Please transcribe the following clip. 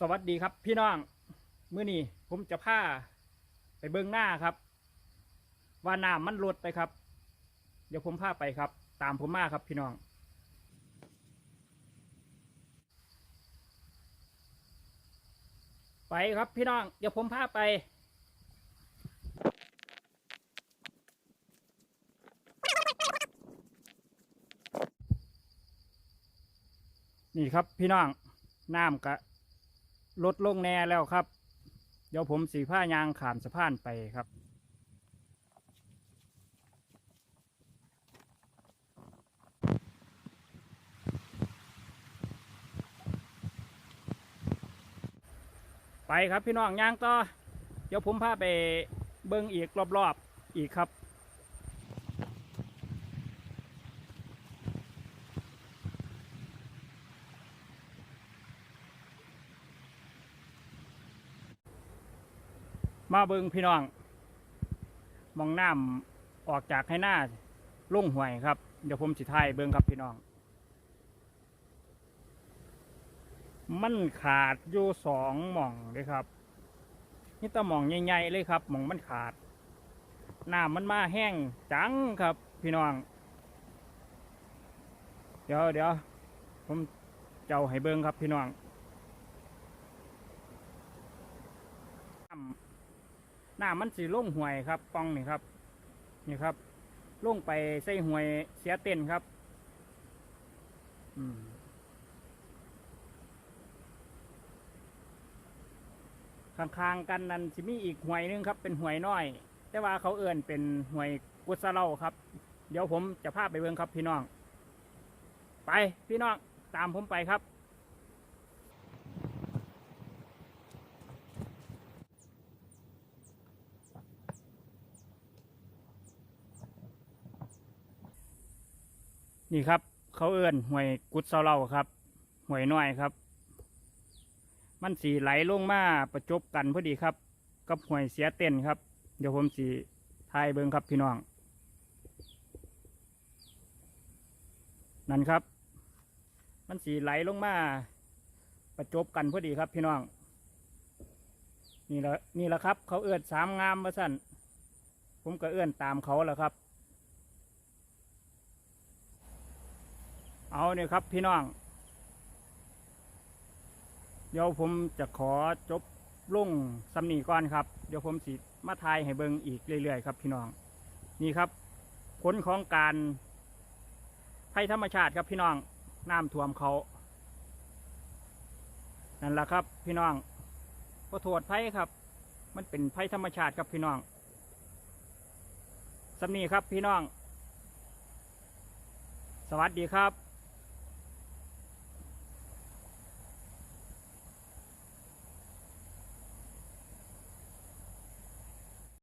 สวัสดีครับพี่น้องมื้อนี้ผมจะพาไปเบิ้งหน้าครับ ว่าน้ำมันลดไปครับ เดี๋ยวผมพาไปครับ ตามผมมาครับพี่น้อง ไปครับพี่น้อง เดี๋ยวผมพาไปนี่ครับพี่น้องน้ำกะ ลดลงแน่แล้วครับ เดี๋ยวผมสีผ้ายางขามสะพานไปครับไปครับพี่น้องย่างต่อ เดี๋ยวผมพาไปเบิ้งอีกรอบๆอีกครับ มาเบิ้งพี่น้อง มองน้ำออกจากให้หน้าลุ่งห่วยครับ เดี๋ยวผมสิทายเบิ้งครับพี่น้อง มันขาดอยู่สองหม่องเลยครับ นี่ตะหม่องใหญ่ๆเลยครับหม่องมันขาดน้ำมันมาแห้งจังครับ พี่น้อง เดี๋ยวเดี๋ยวผมเจ้าให้เบิ้งครับพี่น้องำน้ำมันสีลงห่วยครับปองนี่ครับ นี่ครับลงไปใส่ห่วยเสียเต้นครับ อืมข้างๆกันนั้นสิมีอีกห่วยหนึงครับ เป็นห่วยน้อย แต่ว่าเขาเอื่นเป็นห่วยกุศเล่าครับ เดี๋ยวผมจะพาไปเบิ่งครับพี่น้อง ไปพี่น้องตามผมไปครับ นี่ครับ เขาเอื้อนห่วยกุดเซาเล่าครับห่วยน้อยครับ มันสีไหลลงมาประจบกันพอดีครับ กับห่วยเสียเต้นครับ เดี๋ยวผมสีทายเบิ้งครับพี่น้อง นั่นครับ มันสีไหลลงมาประจบกันพอดีครับพี่น้อง นี่แหละนี่แหละครับ เขาเอื้อนสามงามมาสั่นผมก็เอื้อนตามเขาแหละครับ เอาเนี่ยครับพี่น้อง เดี๋ยวผมจะขอจบลงสำนีก่อนครับ เดี๋ยวผมสิมาทายให้เบิงอีกเรื่อยๆครับพี่น้อง นี่ครับ ผลของการภัยธรรมชาติครับพี่น้องน้ำท่วมเขานั่นแหละครับ พี่น้องขอโทษภัยครับ มันเป็นภัยธรรมชาติครับพี่น้องสำนีครับพี่น้อง สวัสดีครับ